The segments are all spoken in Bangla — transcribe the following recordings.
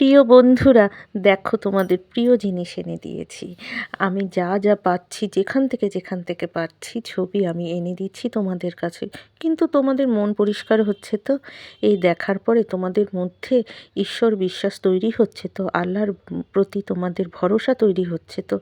প্রিয় বন্ধুরা, দেখো তোমাদের প্রিয় জিনিস এনে দিয়েছি। আমি যা যা পাচ্ছি, যেখান থেকে যেখান থেকে পাচ্ছি, ছবি আমি এনে দিচ্ছি তোমাদের কাছে। কিন্তু তোমাদের মন পরিষ্কার হচ্ছে তো? এই দেখার পরে তোমাদের মধ্যে ঈশ্বর বিশ্বাস তৈরি হচ্ছে তো? আল্লাহর প্রতি তোমাদের ভরসা তৈরি হচ্ছে তো?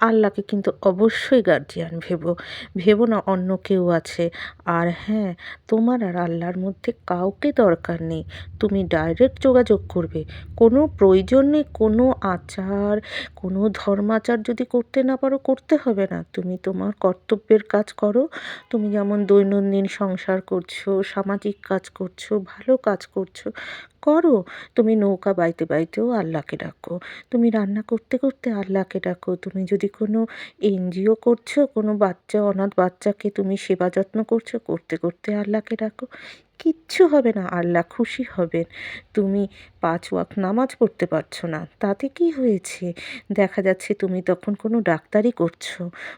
আল্লাহকে কিন্তু অবশ্যই গার্জিয়ান ভেবো। ভেবো না অন্য কেউ আছে। আর হ্যাঁ তোমার আর আল্লাহর মধ্যে কাউকে দরকার নেই। তুমি ডাইরেক্ট যোগাযোগ করবে। কোনো প্রয়োজন নেই কোনো আচার, কোনো ধর্মাচার যদি করতে না পারো, করতে হবে না। তুমি তোমার কর্তব্যের কাজ করো। তুমি যেমন দৈনন্দিন সংসার করছ, সামাজিক কাজ করছ, ভালো কাজ করছ করো। তুমি নৌকা বাইতে বাইতেও আল্লাহকে ডাকো। তুমি রান্না করতে করতে আল্লাহকে ডাকো। তুমি যদি কোনো এনজিও করছ, কোনো বাচ্চা, অনাথ বাচ্চাকে তুমি সেবা যত্ন করছ, করতে করতে আল্লাহকে ডাকো। কিচ্ছু হবে না, আল্লাহ খুশি হবেন। তুমি পাঁচ ওয়াক্ত নামাজ পড়তে পারছ না। তাতে কি হয়েছে? দেখা যাচ্ছে তুমি তখন কোনো ডাক্তারি করছ,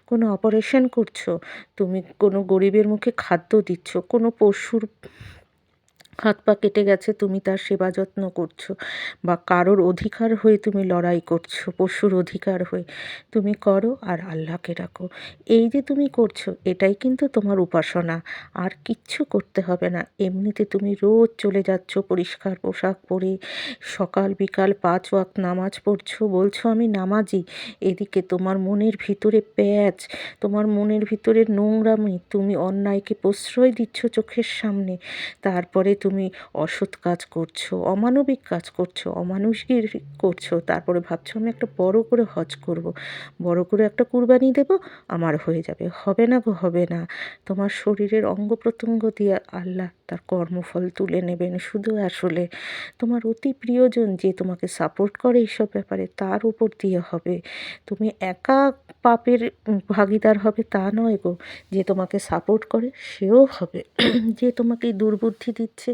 কোনো অপারেশন করছ। তুমি কোনো গরিবের মুখে খাদ্য দিচ্ছ, কোনো পশুর হাত পা কেটে গেছে, তুমি তার সেবা যত্ন করছ বা কারোর অধিকার হয়ে তুমি লড়াই করছ, পশুর অধিকার হয়ে। তুমি করো আর আল্লাহকে ডাকো। এই যে তুমি করছ, এটাই কিন্তু তোমার উপাসনা। আর কিচ্ছু করতে হবে না। এমনিতে তুমি রোজ চলে যাচ্ছ, পরিষ্কার পোশাক পরে, সকাল, বিকাল পাঁচ ওয়াক্ত নামাজ পড়ছো, বলছো, আমি নামাজি। এদিকে তোমার মনের ভিতরে প্যাচ, তোমার মনের ভিতরে নোংরামি, তুমি অন্যায়কে প্রশ্রয় দিচ্ছ চোখের সামনে। তারপরে তুমি অসৎ কাজ করছ, অমানবিক কাজ করছ অমানুষগির করছ, তারপরে ভাবছ আমি একটা বড় করে হজ করব। বড় করে একটা কুরবানি দেব, আমার হয়ে যাবে হবে না গো, হবে না তোমার শরীরের অঙ্গ প্রত্যঙ্গ দিয়ে আল্লাহ তার কর্মফল তুলে নেবেন। শুধু আসলে তোমার অতি প্রিয়জন যে তোমাকে সাপোর্ট করে এইসব ব্যাপারে, তার উপর দিয়ে হবে। তুমি একা পাপের ভাগিদার হবে তা নয় গো। যে তোমাকে সাপোর্ট করে, সেও হবে। যে তোমাকে দুর্বুদ্ধি দিচ্ছে,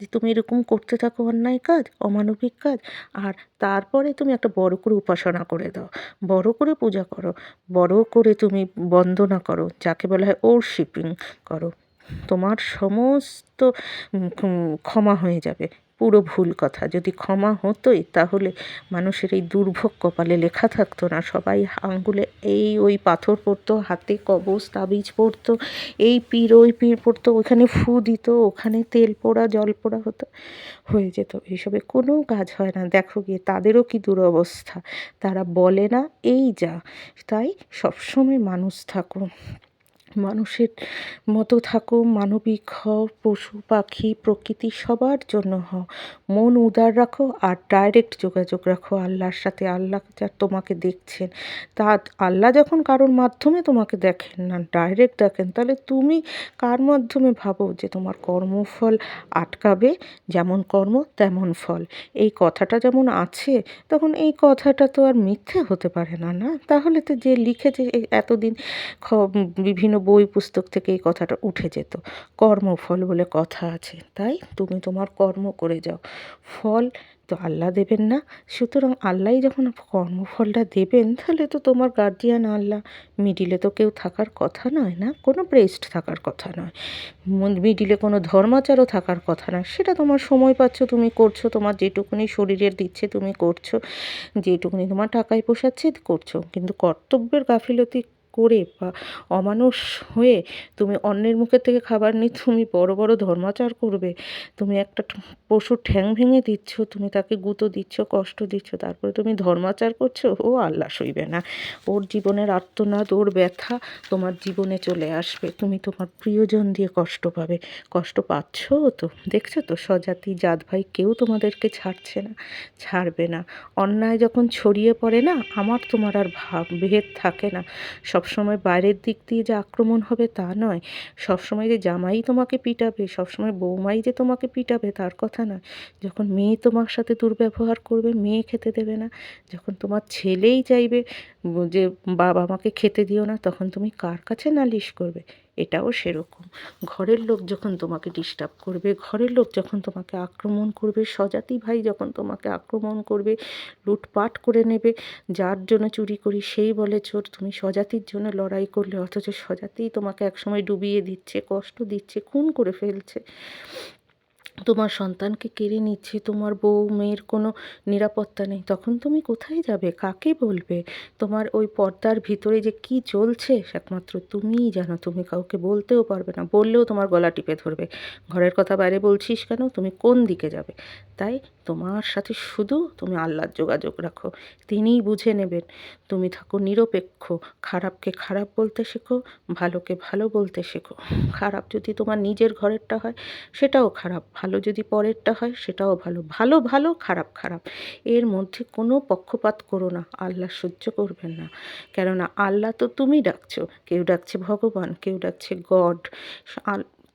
যে তুমি এরকম করতে থাকো অন্যায় কাজ, অমানবিক কাজ, আর তারপরে তুমি একটা বড় করে উপাসনা করে দাও। বড় করে পূজা করো, বড় করে তুমি বন্দনা করো, যাকে বলা হয় ওর শিপিং করো। তোমার সমস্ত ক্ষমা হয়ে যাবে। পুরো ভুল কথা। যদি ক্ষমা হতোই, তাহলে মানুষের এই দুর্ভোগ কপালে লেখা থাকতো না। সবাই আঙ্গুলে এই ওই পাথর পড়তো, হাতে কবচ তাবিজ পড়তো, এই পীর, ওই পীর পড়তো, ওখানে ফু দিত, ওখানে তেল পোড়া, জল পোড়া হতো, হয়ে যেত। এইসবে কোনো কাজ হয় না। দেখো গিয়ে তাদেরও কি দুরবস্থা। তারা বলে না, এই যা। তাই সবসময় মানুষ থাকো মানুষের মতো থাকো, মানবিক হও, পশু, পাখি, প্রকৃতি, সবার জন্য হও। মন উদার রাখো আর ডাইরেক্ট যোগাযোগ রাখো আল্লাহর সাথে। আল্লাহ যা তোমাকে দেখছেন, তা আল্লাহ যখন কারোর মাধ্যমে তোমাকে দেখেন না ডাইরেক্ট দেখেন, তাহলে তুমি কার মাধ্যমে ভাবো যে তোমার কর্মফল আটকাবে? যেমন কর্ম, তেমন ফল। এই কথাটা যেমন আছে, তখন এই কথাটা তো আর মিথ্যে হতে পারে না না? তাহলে তো যে লিখেছে এতদিন বিভিন্ন বই পুস্তক থেকে এই কথাটা উঠে যেত। কর্মফল বলে কথা আছে, তাই তুমি তোমার কর্ম করে যাও। ফল তো আল্লাহ দেবেন না, সুতরাং আল্লাহই যখন কর্মফলটা দেবেন, তাহলে তো তোমার গার্জিয়ান আল্লাহ। মিডিলে তো কেউ থাকার কথা নয় না, কোনো প্রেস্ট থাকার কথা নয়। মিডিলে কোনো ধর্মাচারও থাকার কথা নয়। সেটা তোমার সময় পাচ্ছ, তুমি করছ, তোমার যেটুকুনি শরীরের দিচ্ছে তুমি করছ, যেটুকুনি তোমার টাকায় পোষাচ্ছে করছ। কিন্তু কর্তব্যের গাফিলতি করে বা অমানুষ হয়ে তুমি অন্যের মুখের থেকে খাবার নিয়ে তুমি বড় বড় ধর্মাচার করবে, তুমি একটা পশুর ঠ্যাং ভেঙে দিচ্ছ, তুমি তাকে গুঁতো দিচ্ছ, কষ্ট দিচ্ছ, তারপরে তুমি ধর্মাচার করছ, ও আল্লাহ সইবে না। ওর জীবনের আর্তনাদ, ওর ব্যথা তোমার জীবনে চলে আসবে, তুমি তোমার প্রিয়জন দিয়ে কষ্ট পাবে। কষ্ট পাচ্ছও তো, দেখছ তো স্বজাতি, জাত ভাই কেউ তোমাদেরকে ছাড়ছে না, ছাড়বে না। অন্যায় যখন ছড়িয়ে পড়ে না, আমার তোমার আর ভাব, ভেদ থাকে না। সব সবসময় বাইরের দিক দিয়ে যে আক্রমণ হবে তা নয়। সবসময় যে জামাই তোমাকে পিটাবে, সবসময় বৌমাই যে তোমাকে পিটাবে তার কথা নয়। যখন মেয়ে তোমার সাথে দুর্ব্যবহার করবে, মেয়ে খেতে দেবে না। যখন তোমার ছেলেই চাইবে যে বাবা মাকে খেতে দিও না, তখন তুমি কার কাছে নালিশ করবে? এটাও সেরকম। ঘরের লোক যখন তোমাকে ডিস্টার্ব করবে, ঘরের লোক যখন তোমাকে আক্রমণ করবে, স্বজাতি ভাই যখন তোমাকে আক্রমণ করবে, লুটপাট করে নেবে, যার জন্য চুরি করি সেই বলে চোর, তুমি স্বজাতির জন্য লড়াই করলে, অথচ স্বজাতিই তোমাকে একসময় ডুবিয়ে দিচ্ছে, কষ্ট দিচ্ছে, খুন করে ফেলছে। তোমার সন্তানকে কেড়ে নিচ্ছে, তোমার বউ মেয়ের কোনো নিরাপত্তা নেই। তখন তুমি কোথায় যাবে? কাকে বলবে? তোমার ওই পর্দার ভিতরে যে কি চলছে, একমাত্র তুমিই জানো। তুমি কাউকে বলতেও পারবে না, বললেও তোমার গলা টিপে ধরবে। ঘরের কথা বাইরে বলছিস কেন? তুমি কোন দিকে যাবে? তাই তোমার সাথে শুধু তুমি আল্লাহর যোগাযোগ রাখো। তিনিই বুঝে নেবেন। তুমি থাকো নিরপেক্ষ। খারাপকে খারাপ বলতে শেখো, ভালোকে ভালো বলতে শেখো। খারাপ যদি তোমার নিজের ঘরেরটা হয়, সেটাও খারাপ। ভালো যদি পরেরটা হয়, সেটাও ভালো। ভালো ভালো, খারাপ খারাপ। এর মধ্যে কোনো পক্ষপাত করো না। আল্লাহ সহ্য করবেন না। কেননা আল্লাহ তো তুমি ডাকছো। কেউ ডাকছে ভগবান, কেউ ডাকছে গড।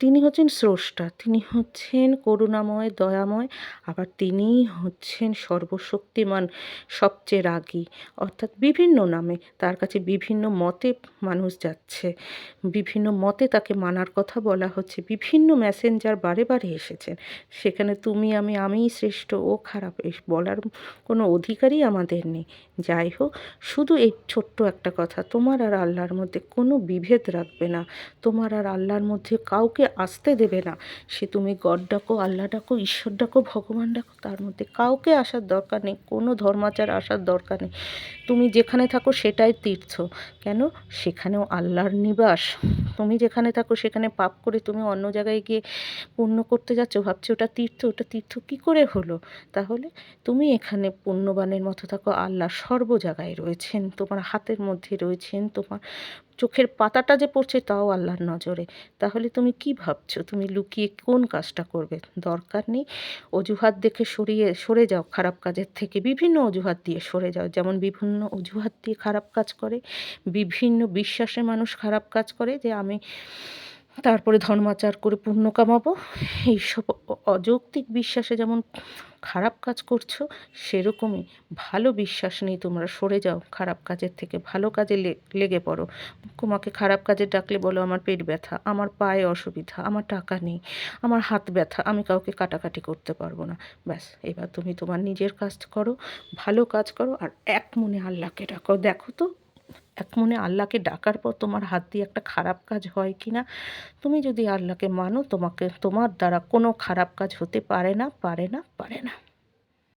তিনি হচ্ছেন স্রষ্টা, তিনি হচ্ছেন করুণাময়, দয়াময়, আবার তিনিই হচ্ছেন সর্বশক্তিমান, সবচেয়ে রাগী। অর্থাৎ বিভিন্ন নামে তার কাছে বিভিন্ন মতে মানুষ যাচ্ছে, বিভিন্ন মতে তাকে মানার কথা বলা হচ্ছে, বিভিন্ন মেসেঞ্জার বারে বারে এসেছেন। সেখানে তুমি, আমি, আমিই শ্রেষ্ঠ, ও খারাপ বলার কোনো অধিকারই আমাদের নেই। যাই হোক, শুধু এই ছোট্ট একটা কথা, তোমার আর আল্লাহর মধ্যে কোনো বিভেদ রাখবে না। তোমার আর আল্লাহর মধ্যে কাউকে আসতে দেবে না। সে তুমি গড ডাকো, আল্লাহ ডাকো, ঈশ্বর ডাকো, ভগবান ডাকো, তার মধ্যে কাউকে আসার দরকার নেই, কোনো ধর্মাচার আসার দরকার নেই। তুমি যেখানে থাকো সেটাই তীর্থ। কেন? সেখানেও আল্লাহর নিবাস। তুমি যেখানে থাকো সেখানে পাপ করে তুমি অন্য জায়গায় গিয়ে পুণ্য করতে যাচ্ছ, ভাবছ ওটা তীর্থ ওটা তীর্থ কী করে হলো? তাহলে তুমি এখানে পুণ্যবানের মতো থাকো, আল্লাহ সর্ব জায়গায় রয়েছেন, তোমার হাতের মধ্যে রয়েছেন, তোমার চোখের পাতাটা যে পড়ছে তাও আল্লাহর নজরে। তাহলে তুমি কি ভাবছ? তুমি লুকিয়ে কোন কাজটা করবে? দরকার নেই। অজুহাত দেখে সরিয়ে, সরে যাও খারাপ কাজের থেকে। বিভিন্ন অজুহাত দিয়ে সরে যাও। যেমন বিভিন্ন অজুহাত দিয়ে খারাপ কাজ করে, বিভিন্ন বিশ্বাসে মানুষ খারাপ কাজ করে যে আমি তারপরে ধর্মাচার করে পুণ্য কামাবো। এইসব অযৌক্তিক বিশ্বাসে যেমন খারাপ কাজ করছ, সেরকমই ভালো বিশ্বাস নেই তোমরা সরে যাও। খারাপ কাজের থেকে ভালো কাজে লেগে পড়ো। তোমাকে খারাপ কাজে ডাকলে বলো, আমার পেট ব্যথা, আমার পায়ে অসুবিধা, আমার টাকা নেই, আমার হাত ব্যথা, আমি কাউকে কাটাকাটি করতে পারব না। ব্যাস, এবার তুমি তোমার নিজের কাজ করো, ভালো কাজ করো, আর এক মনে আল্লাহকে ডাকো। দেখো তো এক মনে আল্লাহকে ডাকার পর তোমার হাত দিয়ে একটা খারাপ কাজ হয় কি না তুমি যদি আল্লাহকে মানো, তোমাকে, তোমার দ্বারা কোনো খারাপ কাজ হতে পারে না পারে না পারে না।